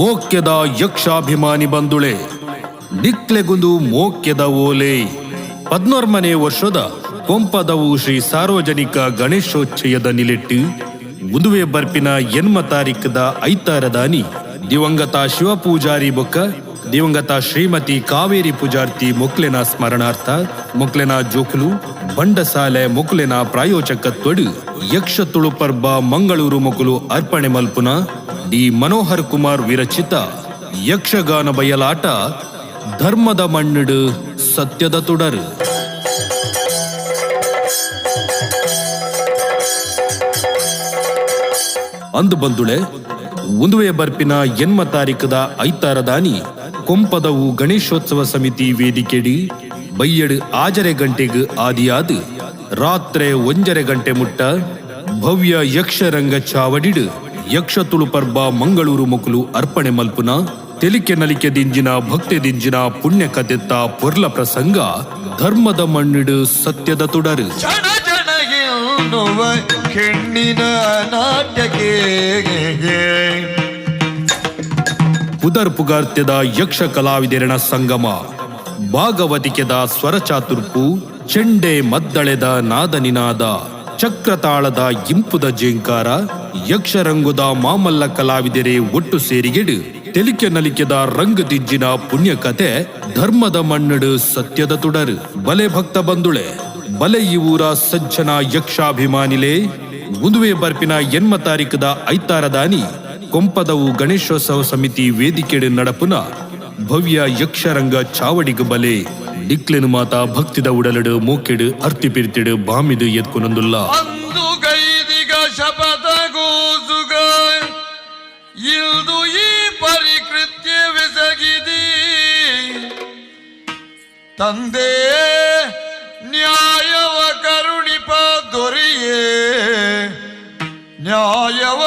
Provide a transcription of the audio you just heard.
ಮೋಕ್ಯದ ಯಕ್ಷಾಭಿಮಾನಿ ಬಂದುಳೆ ನಿಕ್ಲೆಗುಂದು ಮೋಕ್ಯದ ಓಲೆ. ಪದ್ನೋರ್ಮನೆ ವರ್ಷದ ಕೊಂಪದವು ಶ್ರೀ ಸಾರ್ವಜನಿಕ ಗಣೇಶೋತ್ಸವದ ನಿಲೆಟ್ಟು, ಮುದುವೆ ಬರ್ಪಿನ ಎನ್ಮ ತಾರೀಕದ ಐತಾರದಾನಿ, ದಿವಂಗತ ಶಿವಪೂಜಾರಿ ಬೊಕ್ಕ, ದಿವಂಗತ ಶ್ರೀಮತಿ ಕಾವೇರಿ ಪೂಜಾರ್ತಿ ಮೊಕ್ಲೆನ ಸ್ಮರಣಾರ್ಥ, ಮೊಕ್ಲೆನ ಜೋಕ್ಲು, ಬಂಡಸಾಲೆ ಮೊಕ್ಲೆನ ಪ್ರಾಯೋಜಕತ್ವಡು ಯಕ್ಷ ತುಳುಪರ್ಬ ಮಂಗಳೂರು ಮೊಕುಲು ಅರ್ಪಣೆ ಮಲ್ಪುನ ಡಿ ಮನೋಹರ್ ಕುಮಾರ್ ವಿರಚಿತ ಯಕ್ಷಗಾನ ಬಯಲಾಟ ಧರ್ಮದ ಮಣ್ಣಿಡು ಸತ್ಯದ ತುಡರು. ಅಂದು ಬಂದುಳೆ ಒಂದುವೆ ಬರ್ಪಿನ ಎನ್ಮ ತಾರೀಕದ ಐತಾರದಾನಿ ಕೊಂಪದವು ಗಣೇಶೋತ್ಸವ ಸಮಿತಿ ವೇದಿಕೆಡಿ ಬೈಯಡು ಆಜರೆ ಗಂಟೆಗ್ ಆದಿಯಾದ, ರಾತ್ರೆ ಒಂಜರೆ ಗಂಟೆ ಮುಟ್ಟ ಭವ್ಯ ಯಕ್ಷರಂಗ ಚಾವಡಿಡು. ಯಕ್ಷ ತುಳುಪರ್ಬ ಮಂಗಳೂರು ಮುಕುಲು ಅರ್ಪಣೆ ಮಲ್ಪುನ ತೆಲಿಕೆ ನಲಿಕೆ ದಿಂಜಿನ ಭಕ್ತಿ ದಿಂಜಿನ ಪುಣ್ಯ ಕತೆತ್ತ ಪೊರ್ಲ ಪ್ರಸಂಗ ಧರ್ಮದ ಮಣ್ಣಿಡು ಸತ್ಯದ ತುಡರು. ಪುದರ್ ಪುಗಾರ್ತ್ಯದ ಯಕ್ಷ ಕಲಾವಿದೆರಣ ಸಂಗಮ ಭಾಗವತಿಕೆದ ಸ್ವರಚಾತುರ್ಪು ಚೆಂಡೆ ಮದ್ದಳೆದ ನಾದ ನಿನಾದ ಚಕ್ರತಾಳದ ಇಂಪುದ ಜೇಂಕಾರ, ಯಕ್ಷರಂಗುದ ಮಾಮಲ್ಲ ಕಲಾವಿದೆರೆ ಒಟ್ಟು ಸೇರಿಗೆಡು, ತೆಲಿಕೆ ನಲಿಕೆದ ರಂಗ ದಿಜ್ಜಿನ ಪುಣ್ಯಕತೆ, ಧರ್ಮದ ಮಣ್ಣಡು ಸತ್ಯದ ತುಡರು. ಬಲೆ ಭಕ್ತ ಬಂದುಳೆ ಬಲೆ ಈ ಊರ ಸಜ್ಜನ ಯಕ್ಷಾಭಿಮಾನಿಲೆ. ಮುದುವೆ ಬರ್ಪಿನ ಎನ್ಮ ತಾರೀಕದ ಐತಾರದಾನಿ, ಕೊಂಪದವು ಗಣೇಶೋತ್ಸವ ಸಮಿತಿ ವೇದಿಕೆಡೆ ನಡಪುನ, ಭವ್ಯ ಯಕ್ಷರಂಗ ಚಾವಡಿಗ ಬಲೆ. ಮಾತ ಭಕ್ತಿದ ಉಡಲಡು, ಮೂಕೆಡು ಅರ್ತಿಪಿರ್ತಿಡು ಬಾಮಿದು ಎತ್ಕೊನೊಂದುಲ್ಲ ಅಂದು ಗೈದಿಗ ಶಪಥ ಗೋಸುಗ ಇಲ್ದು ಈ ಪರಿಕೃತ್ಯ ಬೆಸಗಿದಿ ತಂದೆ, ನ್ಯಾಯವ ಕರುಣಿಪ ದೊರೆಯೇ, ನ್ಯಾಯವ